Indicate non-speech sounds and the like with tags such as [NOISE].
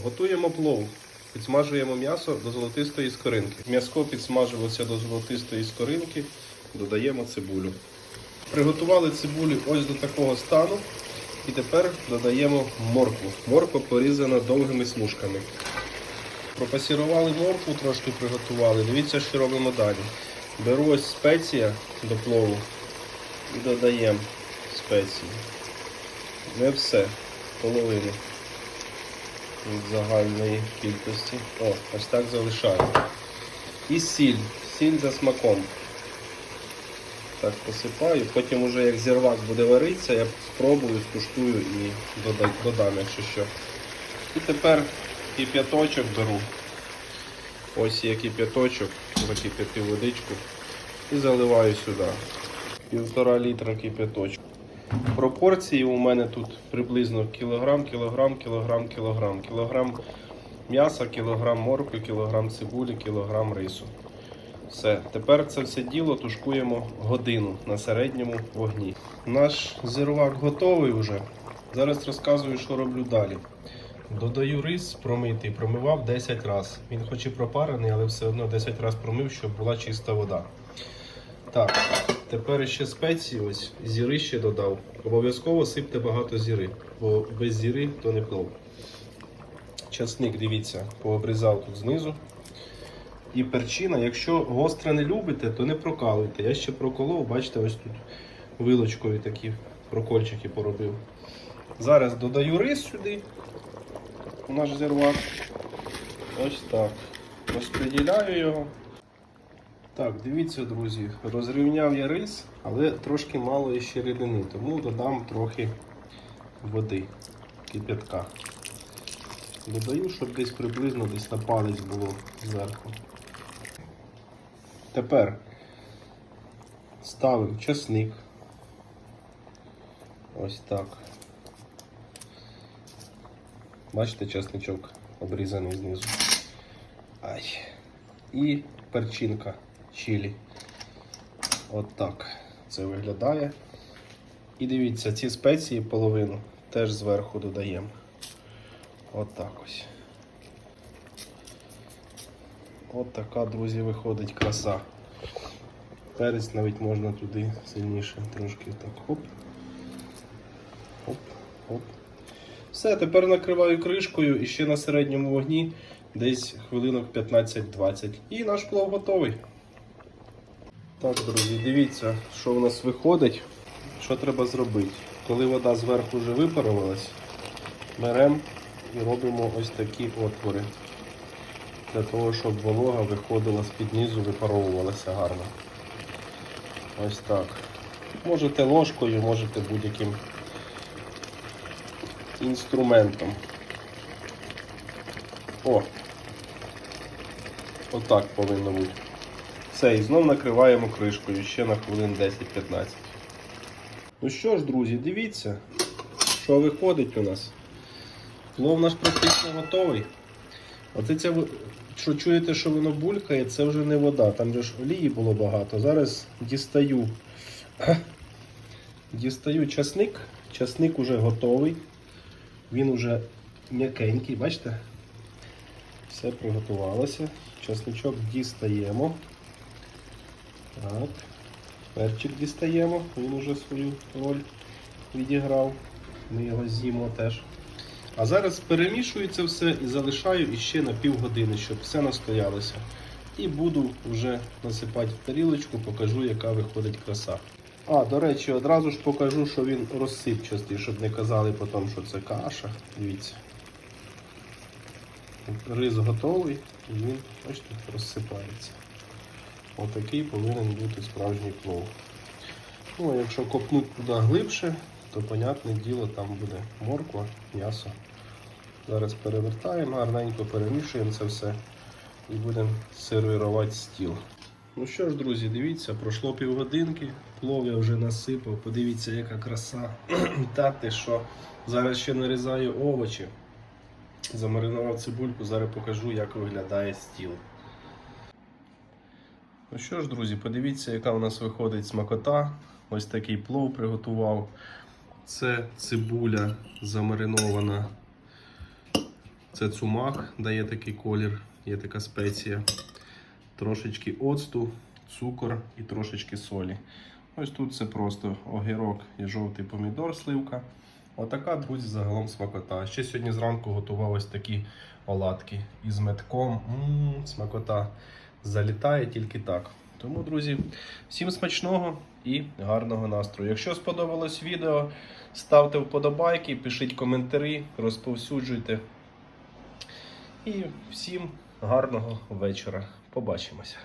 Готуємо плов. Підсмажуємо м'ясо до золотистої скоринки. М'яско підсмажилося до золотистої скоринки, додаємо цибулю. Приготували цибулю ось до такого стану. І тепер додаємо моркву. Морква порізана довгими смужками. Пропасірували моркву, трошки приготували. Дивіться, що робимо далі. Беру ось спеція до плову і додаємо спеції. Не все, половину від загальної кількості. О, ось так залишаю. І сіль. Сіль за смаком. Так посипаю. Потім уже як зірвак буде варитися, я спробую, скуштую і дода- додам, якщо що. І тепер кип'яточок беру. Ось є кип'яточок, закип'ятив водичку і заливаю сюди. Півтора літра кип'яточку. Пропорції у мене тут приблизно кілограм, кілограм, кілограм, кілограм. Кілограм м'яса, кілограм моркви, кілограм цибулі, кілограм рису. Все, тепер це все діло тушкуємо годину на середньому вогні. Наш зирвак готовий вже. Зараз розказую, що роблю далі. Додаю рис промитий, промивав 10 разів. Він хоч і пропарений, але все одно 10 разів промив, щоб була чиста вода. Так, тепер ще спеції, ось зіри ще додав. Обов'язково сипте багато зіри, бо без зіри то не плов. Часник, дивіться, пообрізав тут знизу. І перчина, якщо гостре не любите, то не прокалуйте. Я ще проколов, бачите, ось тут вилочкою такі прокольчики поробив. Зараз додаю рис сюди, у наш зірвак. Ось так. Розподіляю його. Так, дивіться, друзі, розрівняв я рис, але трошки мало ще рідини, тому додам трохи води, кип'ятка. Додаю, щоб десь приблизно десь на палець було зверху. Тепер ставимо часник. Ось так. Бачите, часничок обрізаний знизу. Ай. І перчинка чилі. От так це виглядає. І дивіться, ці спеції половину теж зверху додаємо. От так ось. От така, друзі, виходить краса. Перець навіть можна туди сильніше трошки так хоп. Хоп, хоп. Все, тепер накриваю кришкою і ще на середньому вогні десь хвилинок 15-20. І наш плов готовий. Так, друзі, дивіться, що в нас виходить. Що треба зробити? Коли вода зверху вже випарувалась, беремо і робимо ось такі отвори. Для того, щоб волога виходила з-під низу, випаровувалася гарно. Ось так. Можете ложкою, можете будь-яким інструментом. О! Отак повинно бути. Все, і знов накриваємо кришкою ще на хвилин 10-15. Ну що ж, друзі, дивіться, що виходить у нас. Плов наш практично готовий. Оце це, що чуєте, що воно булькає, це вже не вода. Там же ж олії було багато. Зараз дістаю. [CLEARS THROAT] Дістаю часник. Часник уже готовий. Він уже м'якенький, бачите? Все приготувалося. Часничок дістаємо. Так. Перчик дістаємо, він уже свою роль відіграв. Ми його з'їмо теж. А зараз перемішую це все і залишаю іще на півгодини, щоб все настоялося. І буду вже насипати в тарілочку, покажу, яка виходить краса. А, до речі, одразу ж покажу, що він розсипчастий, щоб не казали потім, що це каша. Дивіться. Рис готовий, і він бачите, розсипається. Отакий повинен бути справжній плов. Ну, а якщо копнути туди глибше, то, понятне діло, там буде морква, м'ясо. Зараз перевертаємо, гарненько перемішуємо це все і будемо сервірувати стіл. Ну що ж, друзі, дивіться, пройшло півгодинки, плов я вже насипав, подивіться, яка краса. [CLEARS THROAT] Та що, зараз ще нарізаю овочі. Замаринував цибульку, зараз покажу, як виглядає стіл. Ну що ж, друзі, подивіться, яка у нас виходить смакота. Ось такий плов приготував. Це цибуля замаринована Це цумак дає такий колір, є така спеція. Трошечки оцту, цукор і трошечки солі. Ось тут це просто огірок і жовтий помідор, сливка. Отака, друзі, загалом смакота. Ще сьогодні зранку готував ось такі оладки із метком. Ммм, смакота. Залітає тільки так. Тому, друзі, всім смачного і гарного настрою. Якщо сподобалось відео, ставте вподобайки, пишіть коментарі, розповсюджуйте. І всім гарного вечора. Побачимося.